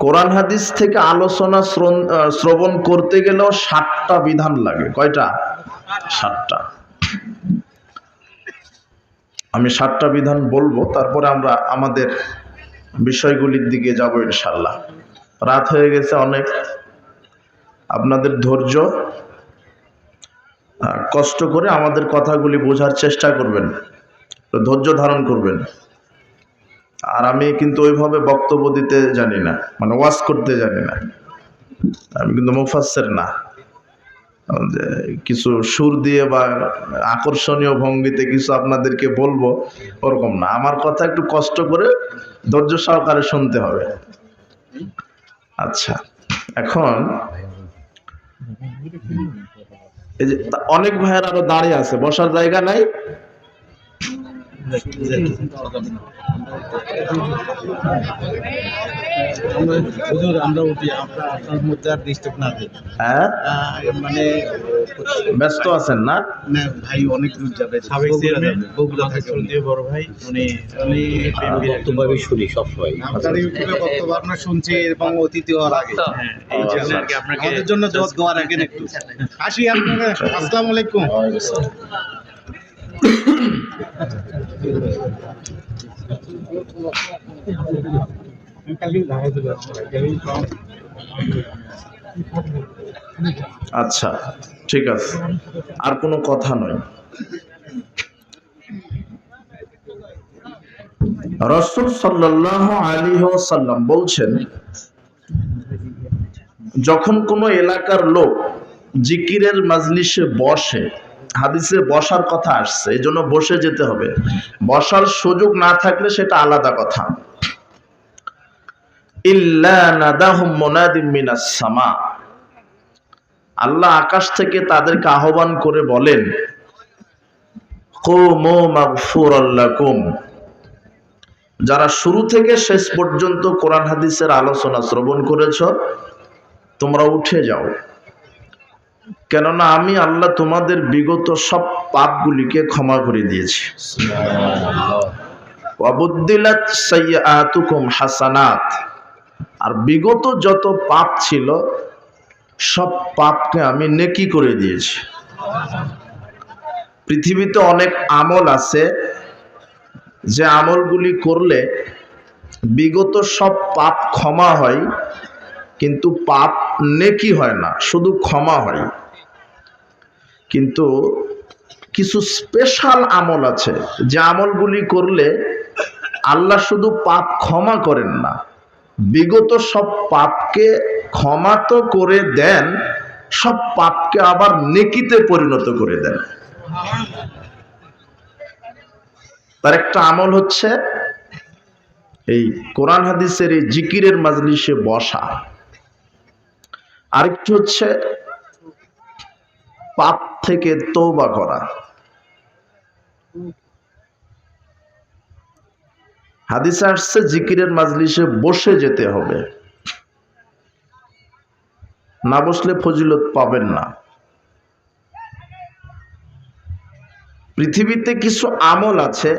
কোরআন হাদিস থেকে আলোচনা শ্রবণ করতে গেলেও ষাটটা বিধান লাগে। কয়টা? ষাটটা আমি সাতটা বিধান বলব, তারপরে আমরা আমাদের বিষয়গুলির দিকে যাব ইনশাল্লাহ রাত হয়ে গেছে অনেক। আপনাদের ধৈর্য কষ্ট করে আমাদের কথাগুলি বোঝার চেষ্টা করবেন। ধৈর্য ধারণ করবেন। আর আমি কিন্তু ওইভাবে বক্তব্য দিতে জানি না মানে ওয়াজ করতে জানি না। আমি কিন্তু মুফাসের না। যে কিছু সুর দিয়ে বা আকর্ষণীয় ভঙ্গিতে কিছু আপনাদেরকে বলব, ওরকম না। আমার কথা একটু কষ্ট করে ধৈর্য সহকারে শুনতে হবে। আচ্ছা এখন এই যে অনেক ভাইয়ের আরও দাঁড়িয়ে আছে, বসার জায়গা নাই। হুজুর আমরা উঠি আমরা আপনার মধ্যে আর ডিস্টার্ব না দিই হ্যাঁ? মানে ব্যস্ত আছেন না? না, ভাই অনেক দূর যাবে সাবেক চেয়ারম্যান বগুড়া থাকে উনি। বড় ভাই উনি উনি বক্তব্য আমি শুনি সবসময়। আপনার ইউটিউবে বক্তব্য আপনার শুনছি এবং অতিথি হওয়ার আগে। হ্যাঁ, এই জন্য আর কি আপনাকে আমাদের জন্য দোয়া দোয়া রাখেন একটু। আসি আপনারা। আসসালামু আলাইকুম। আচ্ছা ঠিক আছে। আর কোনো কথা নয়। রসুল সাল্লাহ আলী সাল্লাম বলছেন, যখন কোনো এলাকার লোক জিকিরের মাজলিসে বসে হাদিসে বসার কথা আসছে এই জন্য বসে যেতে হবে। বসার সুযোগ না থাকলে সেটা আলাদা কথা। আল্লাহ আকাশ থেকে তাদেরকে আহ্বান করে বলেন যারা শুরু থেকে শেষ পর্যন্ত কোরআন হাদিসের আলোচনা শ্রবণ করেছ, তোমরা উঠে যাও। কেননা আমি আল্লাহ তোমাদের বিগত সব পাপগুলিকে ক্ষমা করে দিয়েছি। আর বিগত যত পাপ ছিল, সব পাপকে আমি নেকি করে দিয়েছি। পৃথিবীতে অনেক আমল আছে, যে আমলগুলি করলে বিগত সব পাপ ক্ষমা হয়, কিন্তু পাপ নেকি হয় না, শুধু ক্ষমা হয়। কিন্তু কিছু স্পেশাল আমল আছে। যে আমলগুলি করলে আল্লাহ শুধু পাপ ক্ষমা করেন না, বিগত সব পাপকে ক্ষমা তো করে দেন, সব পাপকে আবার নেকিতে পরিণত করে দেন। তার একটা আমল হচ্ছে এই কোরআন হাদিসের এই জিকিরের মাজলিসে বসা। আরেকটি হচ্ছে পাপ থেকে তৌবা করা। হাদিসে আসছে, জিকিরের মাজলিসে বসে যেতে হবে। না বসলে ফজিলত পাবেন না। পৃথিবীতে কিছু আমল আছে,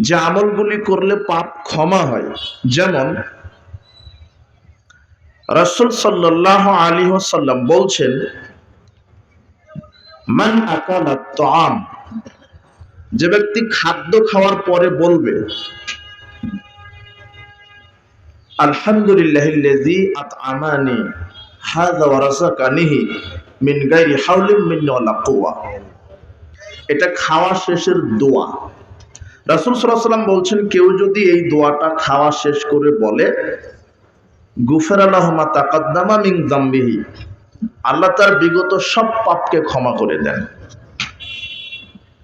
যে আমলগুলি করলে পাপ ক্ষমা হয়। যেমন, রসুল সাল্লাহ আলী সাল্লাম বলছেন মান আকালা তাম যে ব্যক্তি খাদ্য খাওয়ার পরে বলবে, আলহামদুলিল্লাহ মিন কুওয়া। এটা খাওয়া শেষের দোয়া। রাসূল সাল্লাল্লাহু বলছেন, কেউ যদি এই দোয়াটা খাওয়া শেষ করে বলে গুফেরা লাহু মা তাকাদ্দামা মিন আল্লাহ তার বিগত সব পাপকে ক্ষমা করে দেন।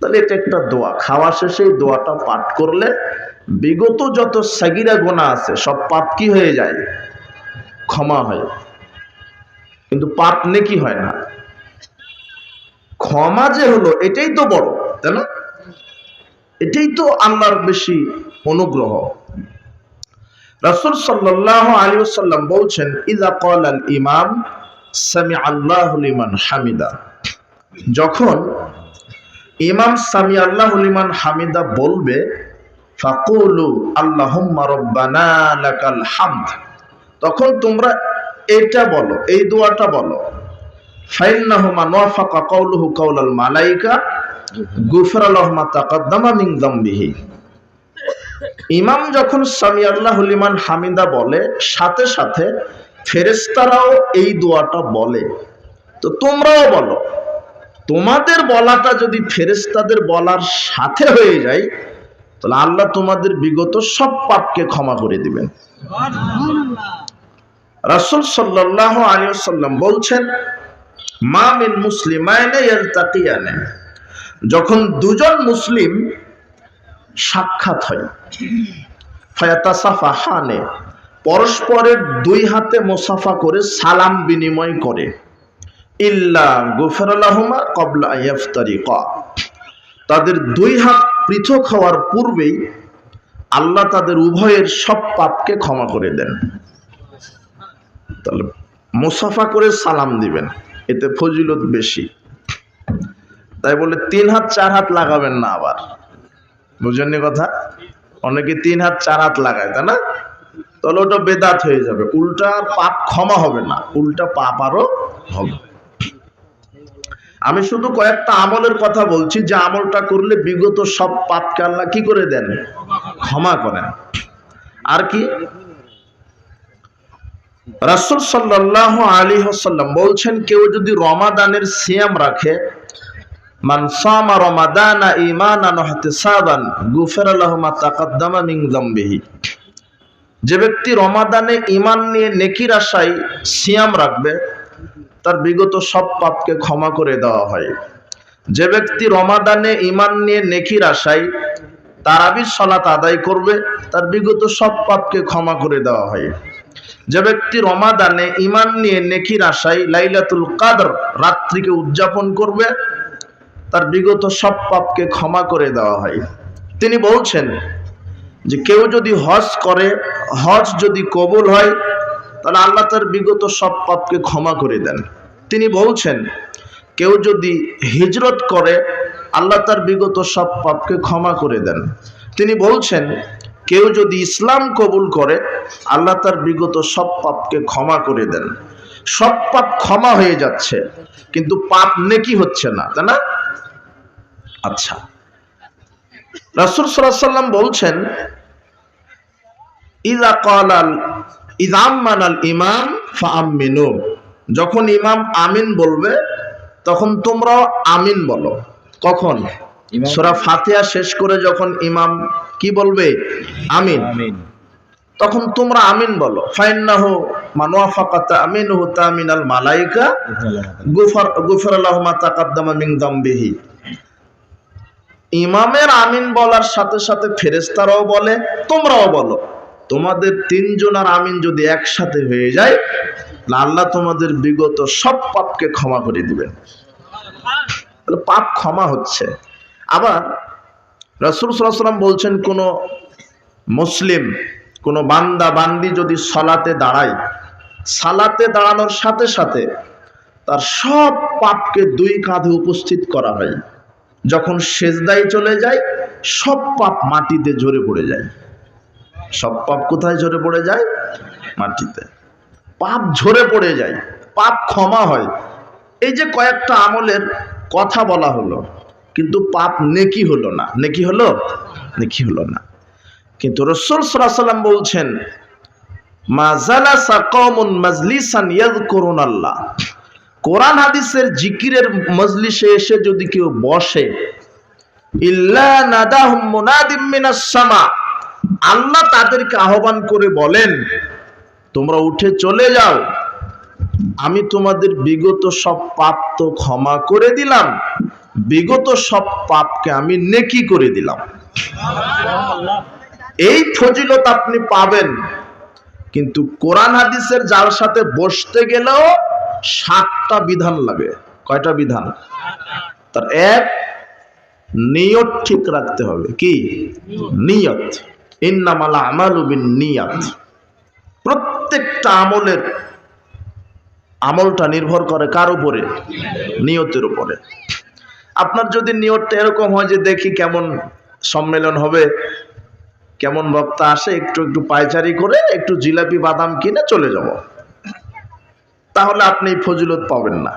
তাহলে এটা একটা দোয়া। খাওয়া শেষে দোয়াটা পাঠ করলে বিগত যত সাগিরা গোনা আছে, সব পাপ কি হয়ে যায়? ক্ষমা হয়। কিন্তু পাপ নেকি হয় না। ক্ষমা যে হলো, এটাই তো বড়, তাই না? এটাই তো আল্লাহর বেশি অনুগ্রহ। রাসূল সাল্লাল্লাহু আলাইহি ওয়াসাল্লাম বলছেন, ইযা ক্বাল আল ইমাম সামি আল্লাহু লিমান হামিদা। যখন ইমাম সামি আল্লাহু লিমান হামিদা বলবে, ফাকুলু লাকাল হামদ তখন তোমরা এটা বলো, এই দোয়াটা বলো। ইমাম যখন সামি আল্লাহ হামিদা বলে, সাথে সাথে ফেরেশতারাও এই দোয়াটা বলে। তো তোমরাও বলো, তোমাদের বলাটা যদি ফেরেশতাদের বলার সাথে হয়ে যায়, তাহলে আল্লাহ তোমাদের বিগত সব পাপকে ক্ষমা করে দিবেন। রাসূল সাল্লাল্লাহু আলাইহি ওয়াসাল্লাম বলছেন, মা মিন ইয়ালতাকিয়ানে। যখন দুজন মুসলিম সাক্ষাৎ হয়, ফায়াতাসাফাহানে পরস্পরের দুই হাতে মোসাফা করে সালাম বিনিময় করে। ইল্লা গুফরালাহুমা কবলা ইয়াফতারিকা। তাদের দুই হাত পৃথক হওয়ার পূর্বেই আল্লাহ তাদের উভয়ের সব পাপকে ক্ষমা করে দেন। তাহলে মুসাফা করে সালাম দিবেন, এতে ফজিলত বেশি। তাই বলে তিন হাত, চার হাত লাগাবেন না আবার। বুঝেননি কথা? অনেকে তিন হাত, চার হাত লাগায়, তাই না? তাহলে ওটা বেদাত হয়ে যাবে। উল্টা পাপ ক্ষমা হবে না, উল্টা পাপ আরও হবে। আমি শুধু কয়েকটা আমলের কথা বলছি, যে আমলটা করলে বিগত সব পাপকে আল্লাহ কি করে দেন? ক্ষমা করেন। আর কি? রাসূল সাল্লাল্লাহু আলাইহি হাসাল্লাম বলছেন, কেউ যদি রমাদানের সিয়াম রাখে, মান সামা রমাদানা ঈমানান ওয়া ইহতিসাবান গুফিরা লাহু মা তাকাদ্দামা মিন যামবিহি। যে ব্যক্তি রমাদানে ঈমান নিয়ে নেকির আশায় সিয়াম রাখবে, তার বিগত সব পাপকে ক্ষমা করে দেওয়া হয়। যে ব্যক্তি রমাদানে ঈমান নিয়ে নেকির আশায় তারাবির সালাত আদায় করবে, তার বিগত সব পাপকে ক্ষমা করে দেওয়া হয়। যে ব্যক্তি রমাদানে ঈমান নিয়ে নেকির আশায় লাইলাতুল কাদর রাত্রিকে উদযাপন করবে, তার বিগত সব পাপকে ক্ষমা করে দেওয়া হয়। তিনি বলছেন যে কেউ যদি হজ করে, হজ যদি কবুল হয়, তাহলে আল্লাহ তার বিগত সব পাপকে ক্ষমা করে দেন। তিনি বলছেন, কেউ যদি হিজরত করে, আল্লাহ তার বিগত সব পাপকে ক্ষমা করে দেন। তিনি বলছেন, কেউ যদি ইসলাম কবুল করে, আল্লাহ তার বিগত সব পাপকে ক্ষমা করে দেন। সব পাপ ক্ষমা হয়ে যাচ্ছে, কিন্তু পাপ নেকি হচ্ছে না, তাই না? আচ্ছা। রাসূল সাল্লাম বলছেন ইদা কালাল ইদাম্মানাল ইমাম ফাআমিনু। যখন ইমাম আমিন বলবে তখন তোমরাও আমিন বলো। কখন? ইমাম- সূরা ফাতিহা শেষ করে যখন ইমাম কি বলবে? আমিন। আমিন। তখন তোমরা আমিন বলো। ফাইন্নাহু মানওয়াফাকাতা আমিনুহু তামিনাল মালাইকা। গুফর গুফর আল্লাহু মা তাকাদ্দামা মিন যামবিহি ইমামের আমিন বলার সাথে সাথে ফেরেশতারাও বলে তোমরাও বলো। তোমাদের তিনজনের আমিন যদি একসাথে হয়ে যায় আল্লাহ তোমাদের বিগত সব পাপকে ক্ষমা করে দিবেন। তাহলে পাপ ক্ষমা হচ্ছে। আবার রাসূল সাল্লাম বলছেন, কোন মুসলিম, কোন বান্দা, বান্দি যদি সলাতে দাঁড়ায়, সালাতে দাঁড়ানোর সাথে সাথে তার সব পাপকে দুই কাঁধে উপস্থিত করা হয়। যখন সেজদায় চলে যায়, সব পাপ মাটিতে ঝরে পড়ে যায়। সব পাপ কোথায় ঝরে পড়ে যায়? মাটিতে। পাপ ঝরে পড়ে যায়, পাপ ক্ষমা হয়। এই যে কয়েকটা আমলের কথা বলা হলো, কিন্তু পাপ নেকি হলো না। নেকি হলো? নেকি হলো না। কিন্তু রসুল সাল্লাম বলছেন আল্লাহ কোরআন হাদিসের জিকিরের মজলিসে এসে যদি কেউ বসে, ইল্লা নাদাহুম মুনাদিম মিনাস সামা। আল্লাহ তাদেরকে আহ্বান করে বলেন, তোমরা উঠে চলে যাও। আমি তোমাদের বিগত সব পাপ তো ক্ষমা করে দিলাম। বিগত সব পাপকে আমি নেকি করে দিলাম। এই ফজিলত আপনি পাবেন। কিন্তু কোরআন হাদিসের যার সাথে বসতে গেলেও সাতটা বিধান লাগে। কয়টা বিধান? তার এক, নিয়ত ঠিক রাখতে হবে। কি? নিয়ত। ইন্নামালা আমালু নিয়াত প্রত্যেকটা আমলের আমলটা নির্ভর করে কার উপরে? নিয়তের উপরে। আপনার যদি নিয়তটা এরকম হয় যে দেখি কেমন সম্মেলন হবে, কেমন বক্তা আসে, একটু একটু পায়চারি করে একটু জিলাপি বাদাম কিনে চলে যাব। তাহলে আপনি ফজিলত পাবেন না।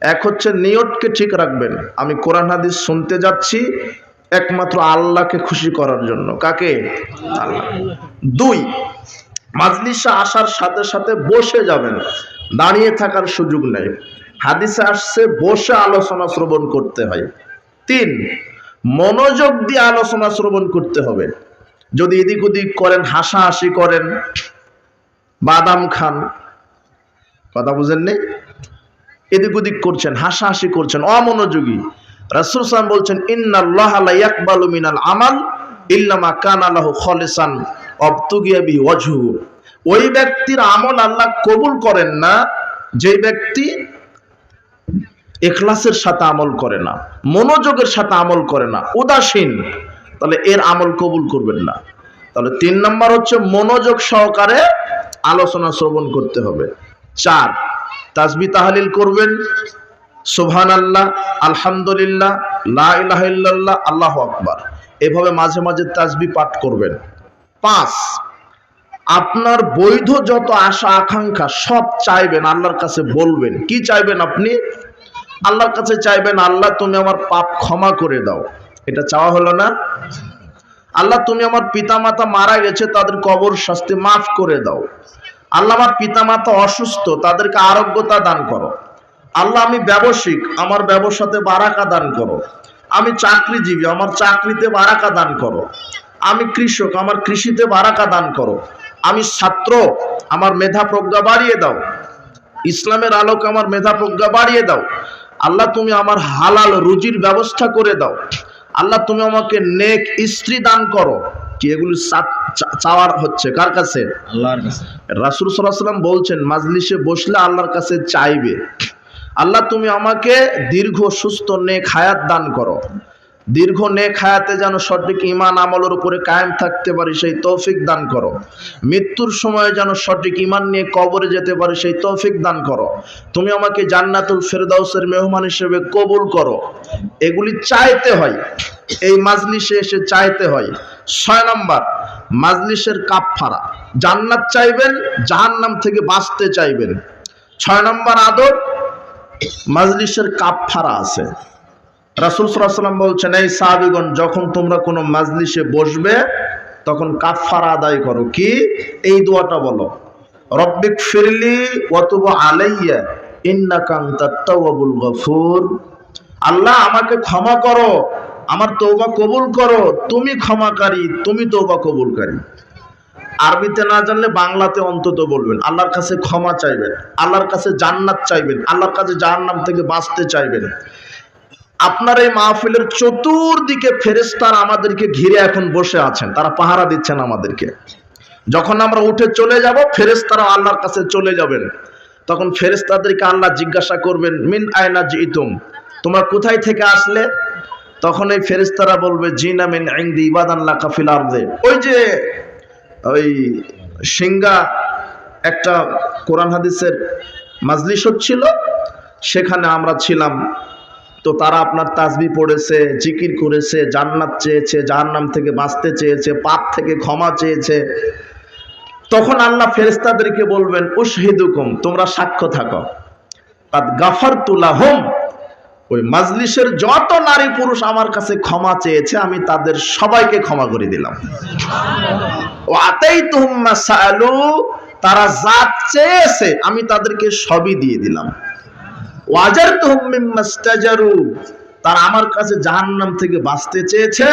এক হচ্ছে নিয়তকে ঠিক রাখবেন। আমি কোরআন হাদিস শুনতে যাচ্ছি একমাত্র আল্লাহকে খুশি করার জন্য। কাকে? দুই, মাজলিসে আসার সাথে সাথে বসে যাবেন। দাঁড়িয়ে থাকার সুযোগ নেই। হাদিসে আসছে, বসে আলোচনা শ্রবণ করতে হয়। তিন, মনোযোগ দিয়ে আলোচনা শ্রবণ করতে হবে। যদি এদিক ওদিক করেন, হাসাহাসি করেন, বাদাম খান, কথা বুঝেননি? এদিক ওদিক করছেন, হাসাহাসি করছেন, অমনোযোগী। রাসূল সাল্লাম বলছেন, ইন্নাল্লাহ ইয়াকবালু মিনাল আমাল ইল্লামা কানা লাহু খালিসান অবতুগিয়া বি ওই ব্যক্তির আমল আল্লাহ কবুল করেন না যে ব্যক্তি এখলাসের সাথে আমল করে না, মনোযোগের সাথে আমল করে না, উদাসীন, তাহলে এর আমল কবুল করবেন না। তাহলে তিন নম্বর হচ্ছে মনোযোগ সহকারে আলোচনা শ্রবণ করতে হবে। চার, তাসবি তাহালিল করবেন। সুবহান আল্লাহ আলহামদুলিল্লাহ, লা ইলাহা ইল্লাল্লাহ, আল্লাহু আকবার। এভাবে মাঝে মাঝে তাজবি পাঠ করবেন। পাঁচ, আপনার বৈধ যত আশা, আকাঙ্ক্ষা সব চাইবেন আল্লাহর কাছে বলবেন। কি চাইবেন আপনি? আল্লাহর কাছে চাইবেন, আল্লাহ, তুমি আমার পাপ ক্ষমা করে দাও। এটা চাওয়া হলো না? আল্লাহ, তুমি আমার পিতামাতা মারা গেছে, তাদের কবর শাস্তি মাফ করে দাও। আল্লাহ, আমার পিতামাতা অসুস্থ, তাদেরকে আরোগ্যতা দান করো। আল্লাহ আমি ব্যবসায়িক আমার ব্যবসাতে বারাকা দান করো। আমি চাকরিজীবী আমার চাকরিতে বারাকা দান করো। আমি কৃষক আমার কৃষিতে বারাকা দান করো। আমি ছাত্র আমার মেধা প্রজ্ঞা বাড়িয়ে দাও। ইসলামের আলোকে আমার মেধা প্রজ্ঞা বাড়িয়ে দাও। আল্লাহ তুমি আমার হালাল রুজির ব্যবস্থা করে দাও। আল্লাহ তুমি আমাকে নেক স্ত্রী দান করো। কি এগুলি চাওয়ার হচ্ছে? কার কাছে? আল্লাহর কাছে। রাসুল সাল্লাম বলছেন মাজলিসে বসলে আল্লাহর কাছে চাইবে। আল্লাহ, তুমি আমাকে দীর্ঘ, সুস্থ, নেক হায়াত দান করো। দীর্ঘ, নেক হায়াতে যেন সঠিক ইমান আমলের উপরে কায়েম থাকতে পারি, সেই তৌফিক দান করো। মৃত্যুর সময়ে যেন সঠিক ইমান নিয়ে কবরে যেতে পারি, সেই তৌফিক দান করো। তুমি আমাকে জান্নাতুল ফেরদাউসের মেহমান হিসেবে কবুল করো। এগুলি চাইতে হয়। এই মাজলিসে এসে চাইতে হয়। ছয় নম্বর, মাজলিসের কাপফারা জান্নাত চাইবেন, জাহান্নাম থেকে বাঁচতে চাইবেন। ছয় নম্বর আদব মাজলিসের কাপফারা আছে। রাসুল সাল্লাম বলছেন, এই সাহাবিগণ, যখন তোমরা কোনো মাজলিসে বসবে, তখন কাফারা আদায় করো। কি? এই দোয়াটা বলো। রব্বিক ফিরলি ওয়াতুব আলাইয়া, ইন্নাকা আনতাত গফুর। আল্লাহ, আমাকে ক্ষমা করো। আমার তৌবা কবুল করো। তুমি ক্ষমাকারী, তুমি তৌবা কবুলকারী। আরবিতে না জানলে বাংলাতে অন্তত বলবেন। আল্লাহর কাছে ক্ষমা চাইবেন। আল্লাহর কাছে জান্নাত চাইবেন। আল্লাহর কাছে জাহান্নাম থেকে বাঁচতে চাইবেন। আপনার এই মাহফিলের চতুর্দিকে ফেরেস্তার আমাদেরকে ঘিরে এখন বসে আছেন। তারা পাহারা দিচ্ছেন আমাদেরকে। যখন আমরা উঠে চলে যাব ফেরেস্তারা আল্লাহর কাছে চলে যাবেন। তখন ফেরেস্তাদেরকে আল্লাহ জিজ্ঞাসা করবেন, মিন আয়না জিতুম তোমরা কোথায় থেকে আসলে? তখন এই ফেরেস্তারা বলবে, জিনা মিন ইংদি ইবাদাল্লাহ কাফিল আরদে। ওই যে ওই সিঙ্গা একটা কোরআন হাদিসের মাজলিস হচ্ছিল, সেখানে আমরা ছিলাম। তো তারা আপনার তাসবি পড়েছে, জিকির করেছে, জান্নাত চেয়েছে, জাহান্নাম থেকে বাঁচতে চেয়েছে, পাপ থেকে ক্ষমা চেয়েছে। তখন আল্লাহ ফেরেস্তাদেরকে বলবেন, উশহিদুকুম, তোমরা সাক্ষ্য থাকো। গাফার তুলা হোম ওই মাজলিসের যত নারী পুরুষ আমার কাছে ক্ষমা চেয়েছে, আমি তাদের সবাইকে ক্ষমা করে দিলাম। ও আতেই সালু, তারা যা চেয়েছে, আমি তাদেরকে সবই দিয়ে দিলাম। ওয়াজার তুহুম্মিমাস্তাজারু তারা আমার কাছে জাহান্নাম থেকে বাঁচতে চেয়েছে,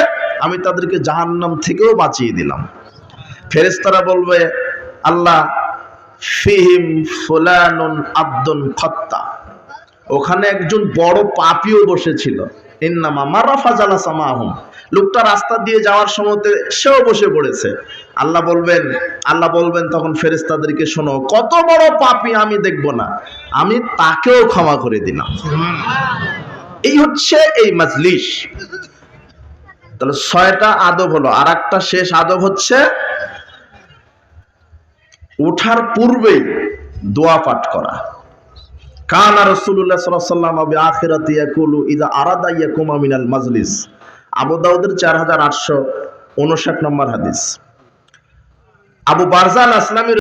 আমি তাদেরকে জাহান্নাম থেকেও বাঁচিয়ে দিলাম। ফেরেশতারা বলবে, আল্লাহ ফিহিম ফুলানুন আব্দুন খত্তা ওখানে একজন বড় পাপিও বসেছিল। ইন্নামা মারাফা জালা সামাহুম। লোকটা রাস্তা দিয়ে যাওয়ার সময়তে সেও বসে পড়েছে। আল্লাহ বলবেন আল্লাহ বলবেন তখন ফেরেশতাদেরকে শোনো কত বড় পাপী আমি দেখব না। আমি তাকেও ক্ষমা করে দিলাম। এই হচ্ছে এই মাজলিস। তাহলে ছয়টা আদব হলো। আর একটা শেষ আদব হচ্ছে ওঠার পূর্বেই দোয়া পাঠ করা। কানা রসুল্লাহ সাল্লাম আবি আখিরাতি ইয়াকুলু ইদা আরাদা ইয়াকুমা মিনাল মাজলিস। আবু দাউদের চার হাজার আটশো উনষাট নম্বর হাদিস। আবু বারজান আসলামের